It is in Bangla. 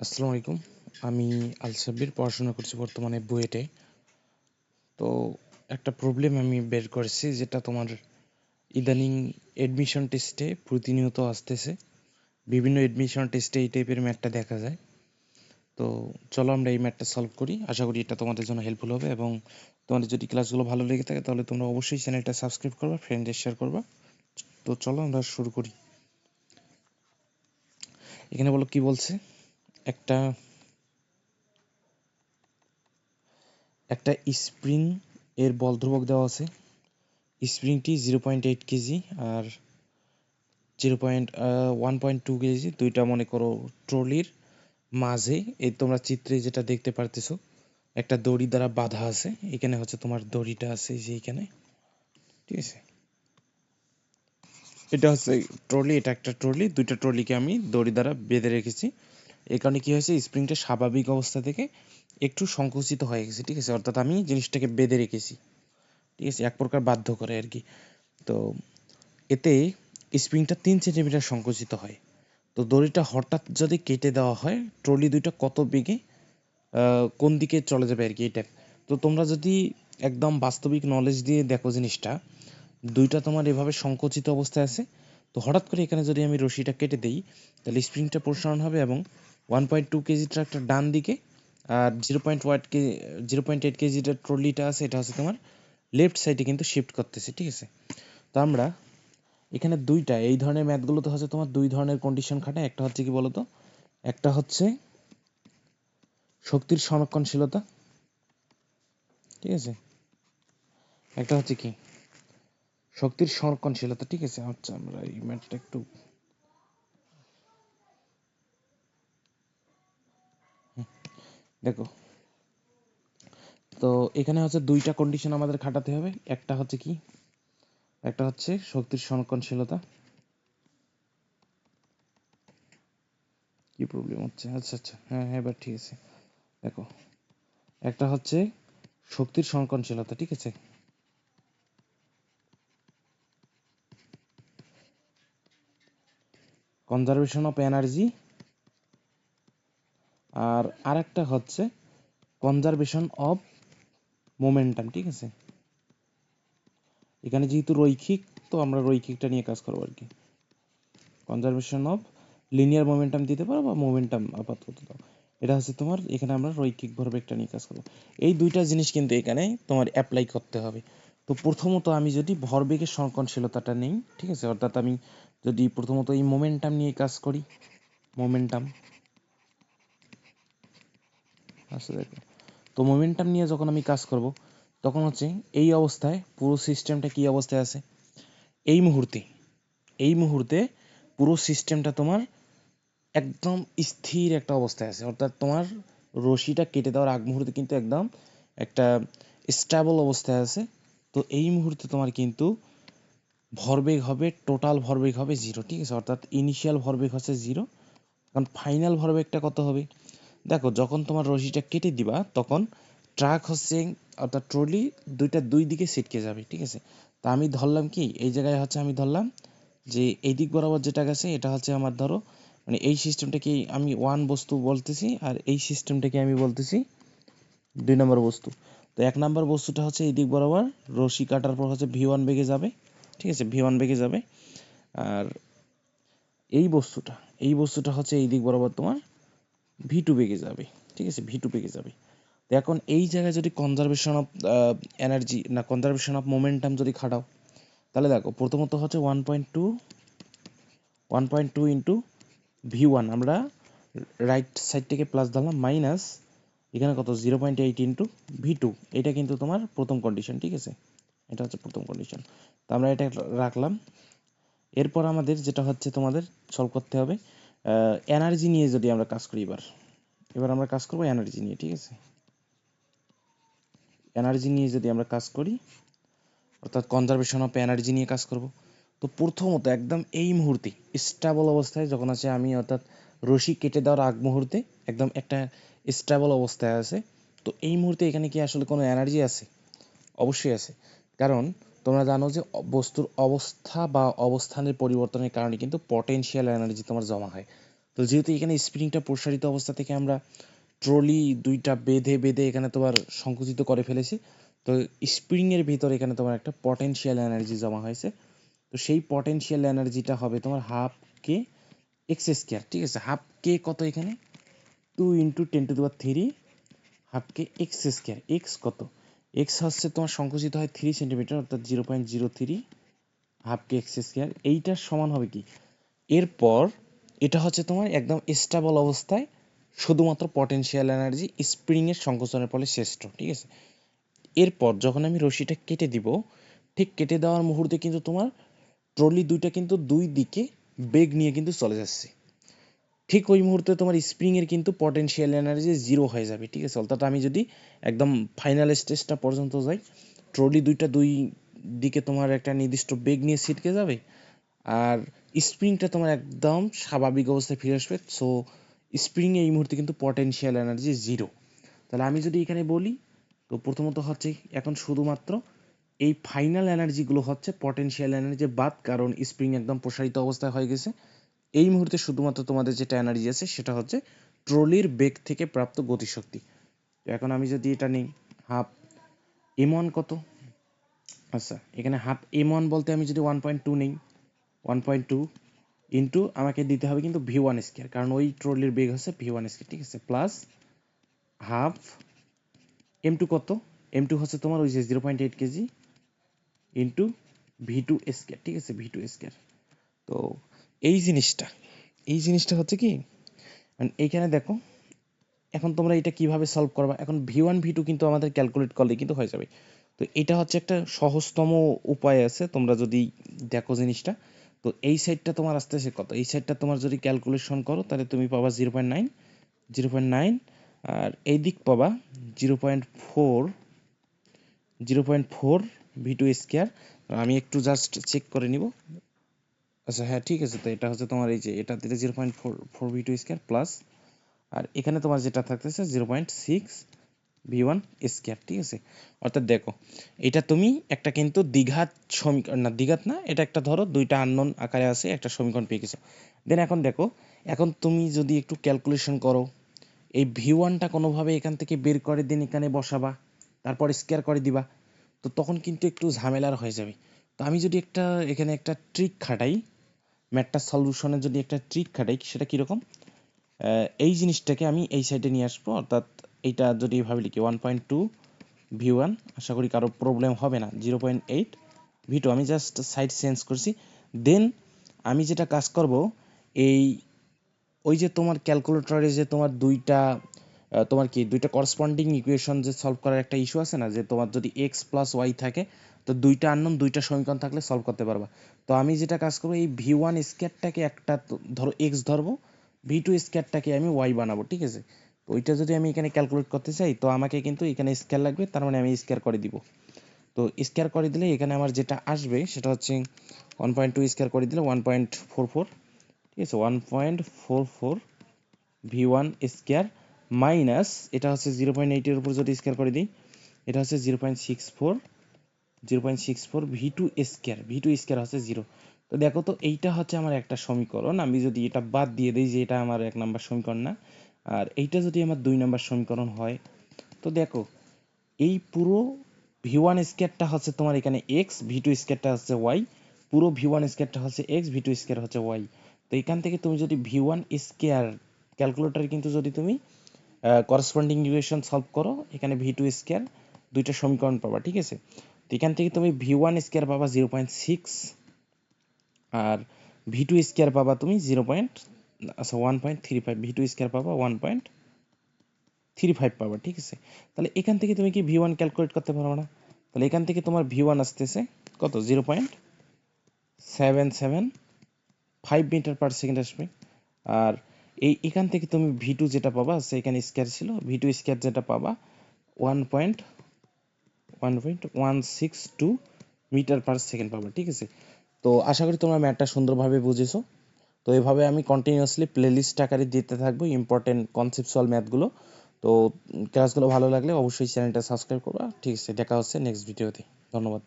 আসসালামু আলাইকুম। আমি আল সাব্বির পড়াশোনা করছি বর্তমানে বুয়েটে। তো একটা প্রবলেম আমি বের করেছি যেটা তোমার ইদানিং এডমিশন টেস্টে প্রতিনিয়ত আসতেছে। বিভিন্ন এডমিশন টেস্টে এই টাইপের ম্যাথটা দেখা যায়। তো চলো আমরা এই ম্যাথটা সলভ করি। আশা করি এটা তোমাদের জন্য হেল্পফুল হবে এবং তোমাদের যদি ক্লাসগুলো ভালো লেগে থাকে তাহলে তোমরা অবশ্যই চ্যানেলটা সাবস্ক্রাইব করবা ফ্রেন্ডদের শেয়ার করবা। তো চলো আমরা শুরু করি। এখানে বলো কি বলছে? একটা একটা স্প্রিং, এর বল ধ্রুবক দেওয়া আছে। স্প্রিংটি জিরো পয়েন্ট এইট কেজি আর zero point one point two kg, দুইটা মনে করো ট্রলির মাঝে। এই তোমরা চিত্রে যেটা দেখতে পারতেছো, একটা দড়ি দ্বারা বাঁধা আছে। এখানে হচ্ছে তোমার দড়িটা আছে যে এখানে। ঠিক আছে? এটা হচ্ছে ট্রলি, এটা একটা ট্রলি, দুইটা ট্রলিকে আমি দড়ি দ্বারা বেঁধে রেখেছি। এই কারণে কি হয়েছে? স্প্রিংটা স্বাভাবিক অবস্থা থেকে একটু সংকুচিত হয়ে গেছে, ঠিক আছে? অর্থাৎ আমি জিনিসটাকে বেঁধে রেখেছি, ঠিক আছে? এক প্রকার বাধ্য করে আর কি। তো এতে স্প্রিংটা তিন সেন্টিমিটার সংকুচিত হয়। তো দড়িটা হঠাৎ যদি কেটে দেওয়া হয় ট্রলি দুইটা কত বেগে কোন দিকে চলে যাবে আর কি এটা? তো তোমরা যদি একদম বাস্তবিক নলেজ দিয়ে দেখো জিনিসটা, দুইটা তোমার এভাবে সংকুচিত অবস্থায় আছে। তো হঠাৎ করে এখানে যদি আমি রশিটা কেটে দিই, তাহলে স্প্রিংটা প্রসারণ হবে এবং ওয়ান পয়েন্ট টু কেজি ট্রাকটার ডান দিকে আর zero point watt KG zero point eight কেজিটার ট্রলিটা আছে, এটা হচ্ছে তোমার লেফট সাইডে কিন্তু শিফট করতেছে, ঠিক আছে? তো আমরা এখানে দুইটা, এই ধরনের ম্যাথগুলোতে হচ্ছে তোমার দুই ধরনের কন্ডিশন খাটে একটা হচ্ছে কি বলতো? একটা হচ্ছে শক্তির সংরক্ষণশীলতা, ঠিক আছে? একটা হচ্ছে কি? শক্তির সংরক্ষণশীলতা, ঠিক আছে? আচ্ছা আমরা এই ম্যাথটা একটু দেখো। তো এখানে হচ্ছে দুইটা কন্ডিশন আমাদের খাটাতে হবে। একটা হচ্ছে কি? একটা হচ্ছে শক্তির সংরক্ষণশীলতা কি প্রবলেম হচ্ছে? আচ্ছা আচ্ছা। হ্যাঁ হ্যাঁ এবার ঠিক আছে। দেখো। একটা হচ্ছে শক্তির সংরক্ষণশীলতা ঠিক আছে? কনজারভেশন অফ এনার্জি আর আরেকটা হচ্ছে কনজারভেশন অফ মোমেন্টাম ঠিক আছে? এখানে যেহেতু রৈখিক, তো আমরা রৈখিকটা নিয়ে কাজ করব আর কি। কনজারভেশন অফ লিনিয়ার মোমেন্টাম দিতে পারো বা মোমেন্টাম আপাতত। এটা হচ্ছে তোমার, এখানে আমরা রৈখিক ভরবেগটা নিয়ে কাজ করব। এই দুইটা জিনিস কিন্তু এখানে তোমার অ্যাপ্লাই করতে হবে। তো প্রথমত আমি যদি ভরবেগের সংকনশীলতাটা নেই, ঠিক আছে? অর্থাৎ আমি যদি প্রথমত এই মোমেন্টাম নিয়ে কাজ করি মোমেন্টাম তো মোমেন্টাম নিয়ে যখন আমি কাজ করব, তখন হচ্ছে এই অবস্থায় পুরো সিস্টেমটা কি অবস্থায় আছে? এই মুহূর্তে এই মুহূর্তে পুরো সিস্টেমটা তোমার একদম স্থির একটা অবস্থায় আছে। অর্থাৎ তোমার রশিটা কেটে দেওয়ার আগ মুহূর্তে কিন্তু একদম একটা স্টেবল অবস্থায় আছে। তো এই মুহূর্তে তোমার কিন্তু ভরবেগ হবে টোটাল ভরবেগ হবে জিরো ঠিক আছে? অর্থাৎ ইনিশিয়াল ভরবেগ হচ্ছে জিরো কারণ ফাইনাল ভরবেগটা কত হবে? দেখো, যখন তোমার রশিটা কেটে দিবা, তখন ট্রাক হচ্ছে অর্থাৎ ট্রলি দুইটা দুই দিকে ছিটকে যাবে, ঠিক আছে? তা আমি ধরলাম কি, এই জায়গায় হচ্ছে আমি ধরলাম যে এই দিক বরাবর যেটা গেছে, এটা হচ্ছে আমার ধরো মানে এই সিস্টেমটাকে আমি ওয়ান বস্তু বলতেছি আর এই সিস্টেমটাকে আমি বলতেছি দুই নম্বর বস্তু। তো এক নম্বর বস্তুটা হচ্ছে এই দিক বরাবর, রশি কাটার পর হচ্ছে ভি ওয়ান বেগে যাবে, ঠিক আছে? ভি ওয়ান বেগে যাবে। আর এই বস্তুটা এই বস্তুটা হচ্ছে এই দিক বরাবর তোমার ভি টু বেগে যাবে, ঠিক আছে? ভি টু বেগে যাবে। তো এখন এই জায়গায় যদি কনজারভেশন অফ এনার্জি না কনজারভেশন অফ মোমেন্টাম যদি খাটাও, তাহলে দেখো, প্রথমত হচ্ছে one point two one point two into V one আমরা রাইট সাইড থেকে প্লাস ধরলাম মাইনাস এখানে কত? Zero point eight into V two এটা কিন্তু তোমার প্রথম কন্ডিশন ঠিক আছে? এটা হচ্ছে প্রথম কন্ডিশন তো আমরা এটা রাখলাম। এরপর আমাদের যেটা হচ্ছে তোমাদের সলভ করতে হবে এনার্জি নিয়ে যদি আমরা কাজ করি এবার। এবার আমরা কাজ করব এনার্জি নিয়ে, ঠিক আছে? এনার্জি নিয়ে যদি আমরা কাজ করি, অর্থাৎ কনজারভেশন অফ এনার্জি নিয়ে কাজ করব, তো প্রথমত একদম এই মুহূর্তে স্টেবল অবস্থায় যখন আছে আমি, অর্থাৎ রশি কেটে দেওয়ার আগ মুহূর্তে একদম একটা স্টেবল অবস্থায় আছে, তো এই মুহূর্তে এখানে কি আসলে কোনো এনার্জি আছে? অবশ্যই আছে। কারণ তোমরা জানো যে বস্তুর অবস্থা বা অবস্থানের পরিবর্তনের কারণে কিন্তু পটেনশিয়াল এনার্জি তোমার জমা হয়। তো যেহেতু এখানে স্প্রিংটা প্রসারিত অবস্থা থেকে আমরা ট্রলি দুইটা বেঁধে বেঁধে এখানে তোমার সংকুচিত করে ফেলেছি, তো স্প্রিংয়ের ভিতরে এখানে তোমার একটা পটেনশিয়াল এনার্জি জমা হয়েছে। তো সেই পটেনশিয়াল এনার্জিটা হবে তোমার হাফ কে এক্স স্কোয়ার ঠিক আছে? হাফ কে কত এখানে? টু ইন্টু টেন টু দেওয়ার three half k x square x কত? এক্স হচ্ছে তোমার সংকুচিত হয় থ্রি সেন্টিমিটার অর্থাৎ zero point zero three half k x square এইটার সমান হবে কি? এরপর এটা হচ্ছে তোমার একদম স্টেবল অবস্থায় শুধুমাত্র পটেনশিয়াল এনার্জি স্প্রিংয়ের সংকোচনের ফলে শ্রেষ্ঠ, ঠিক আছে? এরপর যখন আমি রশিটা কেটে দিব, ঠিক কেটে দেওয়ার মুহূর্তে কিন্তু তোমার ট্রলি দুইটা কিন্তু দুই দিকে বেগ নিয়ে কিন্তু চলে যাচ্ছে। ঠিক ওই মুহূর্তে তোমার স্প্রিংয়ের কিন্তু পটেনশিয়াল এনার্জি জিরো হয়ে যাবে, ঠিক আছে? অর্থাৎ আমি যদি একদম ফাইনাল স্টেজটা পর্যন্ত যাই ট্রলি দুইটা দুই দিকে তোমার একটা নির্দিষ্ট বেগ নিয়ে ছিটকে যাবে আর স্প্রিংটা তোমার একদম স্বাভাবিক অবস্থায় ফিরে আসবে সো স্প্রিং এই মুহূর্তে কিন্তু পটেনশিয়াল এনার্জি জিরো তাহলে আমি যদি এখানে বলি, তো প্রথমত হচ্ছে এখন শুধুমাত্র এই ফাইনাল এনার্জিগুলো হচ্ছে পটেনশিয়াল এনার্জি বাদ, কারণ স্প্রিং একদম প্রসারিত অবস্থায় হয়ে গেছে। এই মুহূর্তে শুধুমাত্র তোমাদের যেটা এনার্জি আছে সেটা হচ্ছে ট্রলির বেগ থেকে প্রাপ্ত গতিশক্তি। এখন আমি যদি এটা নিই হাফ এম ওয়ান কত? আচ্ছা এখানে হাফ এম ওয়ান বলতে আমি যদি ওয়ান পয়েন্ট টু নিই ওয়ান পয়েন্ট টু ইন্টু আমাকে দিতে হবে কিন্তু ভি ওয়ান স্কোয়ার কারণ ওই ট্রলির বেগ হচ্ছে ভি ওয়ান স্কোয়ার ঠিক আছে? প্লাস হাফ এম টু কত? এম টু হচ্ছে তোমার ওই যে zero point eight kg into V two square ঠিক আছে? ভি টু স্কোয়ার তো এই জিনিসটা এই জিনিসটা হচ্ছে কি? এইখানে দেখো, এখন তোমরা এটা কীভাবে সলভ করবা? এখন ভি ওয়ান ভি টু কিন্তু আমাদের ক্যালকুলেট করলে কিন্তু হয়ে যাবে। তো এটা হচ্ছে একটা সহজতম উপায় আছে, তোমরা যদি দেখো জিনিসটা। তো এই সাইডটা তোমার আসতেছে কত? এই সাইডটা তোমার যদি ক্যালকুলেশন করো, তাহলে তুমি পাবা zero point nine zero point nine আর এই দিক পাবা zero point four zero point four V two square আমি একটু জাস্ট চেক করে নিব। আচ্ছা হ্যাঁ ঠিক আছে তো, এটা হচ্ছে তোমার এই যে, এটা দিলে zero point four four V two square plus আর এখানে তোমার যেটা থাকতেছে zero point six V one square ঠিক আছে? অর্থাৎ দেখো, এটা তুমি একটা কিন্তু দ্বিঘাত সমীকরণ, না, দ্বিঘাত না, এটা একটা ধরো দুইটা আননোন আকারে আছে, একটা সমীকরণ পেয়ে গেছো। দেন এখন দেখো, এখন তুমি যদি একটু ক্যালকুলেশন করো, এই ভি ওয়ানটা কোনোভাবে এখান থেকে বের করে দিন এখানে বসাবা, তারপর স্কোয়ার করে দিবা, তো তখন কিন্তু একটু ঝামেলার হয়ে যাবে। তো আমি যদি একটা, এখানে একটা ট্রিক খাটাই ম্যাটটা সলিউশনের যদি একটা ট্রিক খাটাই সেটা কীরকম এই জিনিসটাকে আমি এই সাইডে নিয়ে আসব, অর্থাৎ এইটা যদি ভাবি লিখি one point two V one আশা করি কারও প্রবলেম হবে না zero point eight V two আমি জাস্ট সাইড চেঞ্জ করছি। দেন আমি যেটা কাজ করব, এই, ওই যে তোমার ক্যালকুলেটরে যে তোমার দুইটা তোমার কি দুইটা করসপন্ডিং ইকুয়েশন যে সলভ করার একটা ইস্যু আছে না? যে তোমার যদি এক্স প্লাস ওয়াই থাকে, তো দুইটা আননোন দুইটা সমীকরণ থাকলে সলভ করতে পারবা। তো আমি যেটা কাজ করব, এই ভি ওয়ান স্কেয়ারটাকে একটা ধরো এক্স ধরবো ভি টু স্কেয়ারটাকে আমি ওয়াই বানাবো, ঠিক আছে? তো ওইটা যদি আমি এখানে ক্যালকুলেট করতে চাই, তো আমাকে কিন্তু এখানে স্কেয়ার লাগবে, তার মানে আমি স্কেয়ার করে দিব। তো স্কেয়ার করে দিলে এখানে আমার যেটা আসবে, সেটা হচ্ছে ওয়ান পয়েন্ট টু স্কোয়ার করে দিলে ওয়ান পয়েন্ট ফোর ফোর ঠিক আছে? One point four four V one square minus, এটা হচ্ছে জিরো পয়েন্ট এইটের উপর যদি স্কোয়ার করে দিই, এটা হচ্ছে zero point six four zero point six four V two square V two square হচ্ছে জিরো তো দেখো তো, এইটা হচ্ছে আমার একটা সমীকরণ। আমি যদি এটা বাদ দিয়ে দিই যে এটা আমার এক নাম্বার সমীকরণ না, আর এইটা যদি আমার দুই নাম্বার সমীকরণ হয়, তো দেখো, এই পুরো ভি ওয়ান স্কোয়ারটা হচ্ছে তোমার এখানে এক্স ভি টু স্কোয়ারটা হচ্ছে ওয়াই পুরো ভি ওয়ান স্কোয়ারটা হচ্ছে এক্স ভি টু স্কোয়ার হচ্ছে ওয়াই তো এখান থেকে তুমি যদি ভি ওয়ান স্কোয়ার ক্যালকুলেটারে কিন্তু যদি তুমি করসপন্ডিং ইকুয়েশন সলভ করো, এখানে ভি টু স্কোয়ার দুইটা সমীকরণ পাবা, ঠিক আছে? তো এখান থেকে তুমি ভি ওয়ান স্কোয়ার পাবা জিরো পয়েন্ট সিক্স আর ভি টু স্কোয়ার পাবা তুমি জিরো পয়েন্ট আচ্ছা one point three five V two square পাবা ওয়ান পয়েন্ট থ্রি ফাইভ পাবা, ঠিক আছে? তাহলে এখান থেকে তুমি কি ভি ওয়ান ক্যালকুলেট করতে পারবে না? তাহলে এখান থেকে তোমার ভি ওয়ান আসতেছে, কত? Zero point seven seven five metre per second আসবে, আর এই, এখান থেকে তুমি ভি টু যেটা পাবা সেখানে স্কোয়ার ছিল। ভি টু স্কোয়ার যেটা পাবা one point one point one six two metre per second পাবা, ঠিক আছে? তো আশা করি তোমরা ম্যাথটা সুন্দরভাবে বুঝেছ। তো এভাবে আমি কন্টিনিউয়াসলি প্লেলিস্ট আকারে দিতে থাকব ইম্পর্টেন্ট কনসেপচুয়াল ম্যাথগুলো তো ক্লাসগুলো ভালো লাগলে অবশ্যই চ্যানেলটা সাবস্ক্রাইব করবা। ঠিক আছে, দেখা হচ্ছে নেক্সট ভিডিওতে ধন্যবাদ।